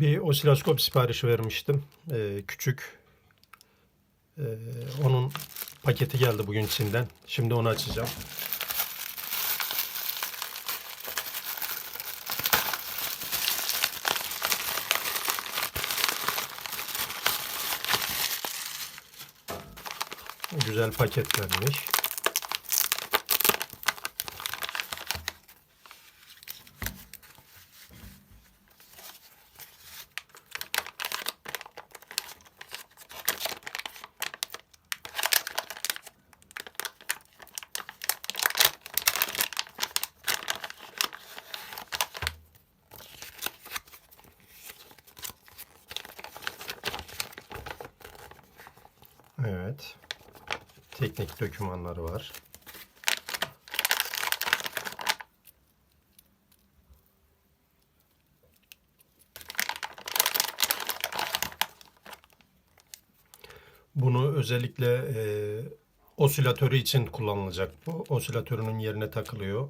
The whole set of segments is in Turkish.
Bir osiloskop siparişi vermiştim. Ee, küçük. Ee, onun paketi geldi bugün Çin'den. Şimdi onu açacağım. Güzel paketlenmiş. Evet. Teknik dokümanları var. Bunu özellikle e, osilatörü için kullanılacak bu. Osilatörünün yerine takılıyor.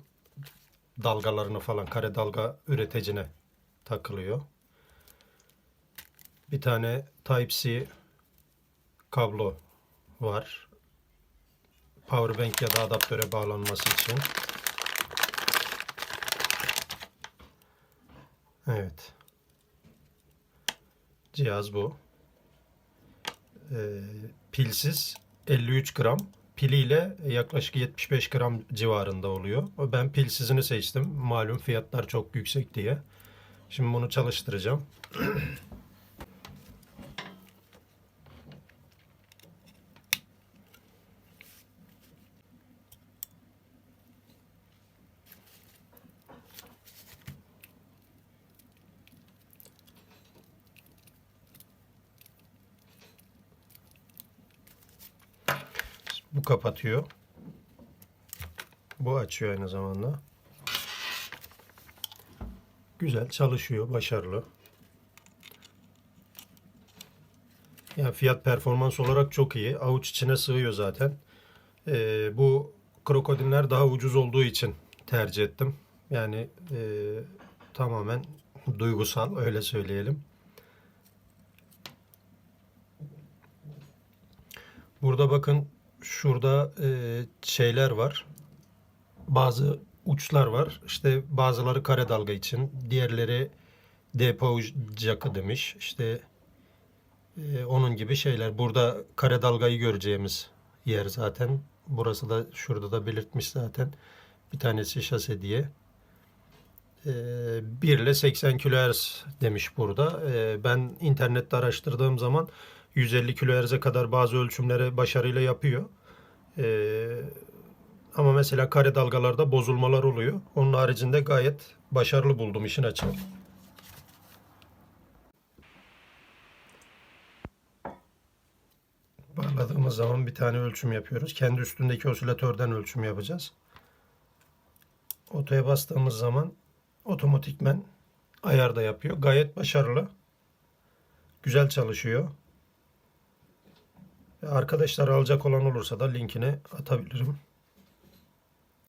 Dalgalarını falan kare dalga üreticine takılıyor. Bir tane Type-C kablo var. Powerbank ya da adaptöre bağlanması için. Evet. Cihaz bu. Ee, pilsiz 53 gram. Piliyle yaklaşık 75 gram civarında oluyor. Ben pilsizini seçtim. Malum fiyatlar çok yüksek diye. Şimdi bunu çalıştıracağım. Bu kapatıyor. Bu açıyor aynı zamanda. Güzel çalışıyor, başarılı. Yani fiyat performans olarak çok iyi. Avuç içine sığıyor zaten. Ee, bu krokodiller daha ucuz olduğu için tercih ettim. Yani e, tamamen duygusal öyle söyleyelim. Burada bakın şurada e, şeyler var. Bazı uçlar var. İşte bazıları kare dalga için, diğerleri depo jackı demiş. İşte e, onun gibi şeyler. Burada kare dalgayı göreceğimiz yer zaten. Burası da şurada da belirtmiş zaten. Bir tanesi şase diye. E, 1 ile 80 kHz demiş burada. E, ben internette araştırdığım zaman 150 kHz'e kadar bazı ölçümleri başarıyla yapıyor. Ee, ama mesela kare dalgalarda bozulmalar oluyor. Onun haricinde gayet başarılı buldum işin açığı. Bağladığımız zaman bir tane ölçüm yapıyoruz. Kendi üstündeki osilatörden ölçüm yapacağız. Otoya bastığımız zaman otomatikmen ayar da yapıyor. Gayet başarılı. Güzel çalışıyor. Arkadaşlar alacak olan olursa da linkini atabilirim.